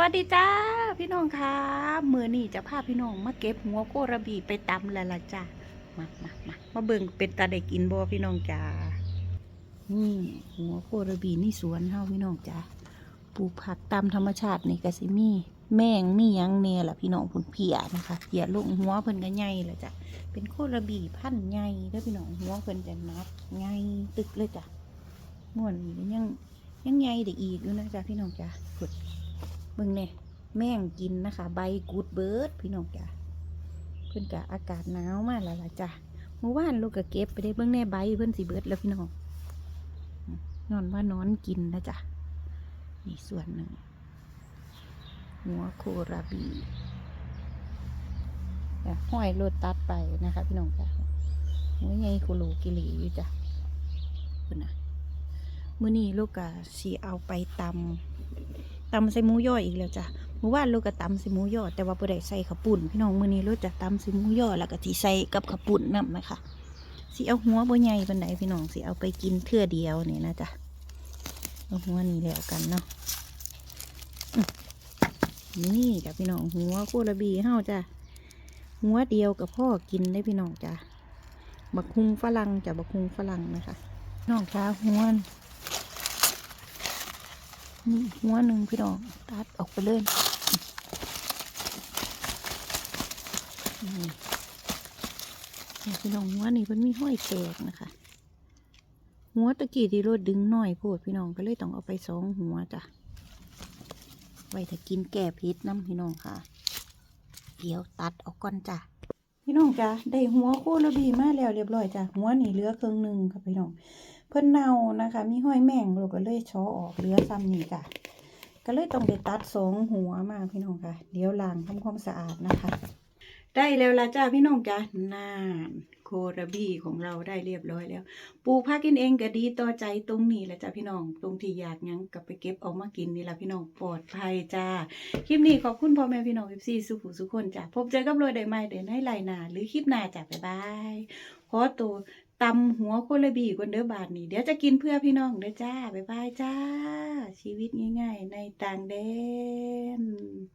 วัสดีจ้าพี่น้องค่ะมือนี่จะพาพี่น้องมาเก็บหัวโคระบีไปตำแล้วล่ะจ้ามามามามาเบิ่งเป็นตาได้กินบ่พี่น้องจ้านี่หัวโคระบีนี่สวนเฮาพี่น้องจ้าปลูกผักตามธรรมชาตินี่ก็สิมีแมงมียังแน่ล่ะพี่น้องพุ่นเพียนะคะเพียลงหัวเพิ่นก็ใหญ่ล่ะจ้ะเป็นโคระบีพันธุ์ใหญ่เด้อพี่น้องหัวเพิ่นจะนับใหญ่ตึกเลยจ้ะม่วนนี่ยังยังใหญ่ได้อีกอยู่นะจ้ะพี่น้องจ้าพุด เบิ่งเนี่ยแม่งกินนะคะ ใบกูดเบิร์ดพี่น้องจ้ะเพิ่อนกะอากาศหนาวมากแล้วล่ะจ้ะเมื่อวานลูกก็เก็บไปได้เบิ่งแน่ใบเพิ่อนสิเบิร์ดแล้วพี่น้องนอนว่านอนกินนะจ้ะนี่ส่วนหนึ่ง หัวโคราบีอะห้อยโรดตัดไปนะคะ พี่น้องจ้ะหัวใหญ่โคโลกิลีอยู่จ้ะเพิ่อนนะมื้อนี้ลูกก็สิเอาไปตำ ตำใส่หมูย่ออีกแล้วจ้ะเมื่อวานลูกก็ตำใส่หมูย่อแต่ว่าบ่ได้ใส่ข้าวปุ่นพี่น้องมื้อนี้ลูกจะตำใส่หมูย่อแล้วก็สิใส่กับข้าวปุ่นนำนะคะสิเอาหัวบ่ใหญ่ปานใดพี่น้องสิเอาไปกินเทื่อเดียวนี่นะจ๊ะเอาหัวนี้แล้วกันเนาะนี่จ้ะพี่น้องหัวโคระบีเฮาจ้ะหัวเดียวกับพ่อกินได้พี่น้องจ้ะบักฮุงฝรั่งจ้ะบักฮุงฝรั่งนะคะน้องจ้าหัว นี่หัวหนึ่งพี่น้องตัดออกไปเลยนี่พี่น้องหัวนี่มันมีห้อยแตกนะคะหัวตะกี้ที่รถดึงหน่อยโพดพี่น้องก็เลยต้องเอาไปสองหัวจ้ะไว้ถ้ากินแก่พิษน้ำพี่น้องค่ะ เดี๋ยวตัดออกก่อนจ้ะพี่น้องจ้ะได้หัวโคระบีมาแล้วเรียบร้อยจ้ะหัวนี่เหลือครึ่งหนึ่งค่ะพี่น้อง พิ่นเน่านะคะ มีห้อยแม่งเราก็เลยช้อออกเลือซ้ำนี่จ้ะก็เลยต้องไปตัดสองหัวมาพี่น้องค่ะ เดี๋ยวล้างทำความสะอาดนะคะ ได้แล้วละจ้าพี่น้องจ้ะนานโคราบีของเราได้เรียบร้อยแล้ว ปลูกพักกินเองก็ดีต่อใจตรงนี้แหละจ้าพี่น้อง ตรงที่อยากยังกลับไปเก็บเอามากินนี่แหละพี่น้องปลอดภัยจ้า คลิปนี้ขอบคุณพ่อแม่พี่น้องเอฟซีสุขุสุขคนจ้ะพบเจอกับรอยได้ใหม่เดินให้ไลน์หนาหรือคลิปหน้าจ้ะบ๊ายบายขอตัว ตำหัวโคลบีคนเด้อบาทนี่เดี๋ยวจะกินเพื่อพี่น้องเด้อจ้าบ๊ายบายจ้า ชีวิตง่ายๆ ในต่างแดน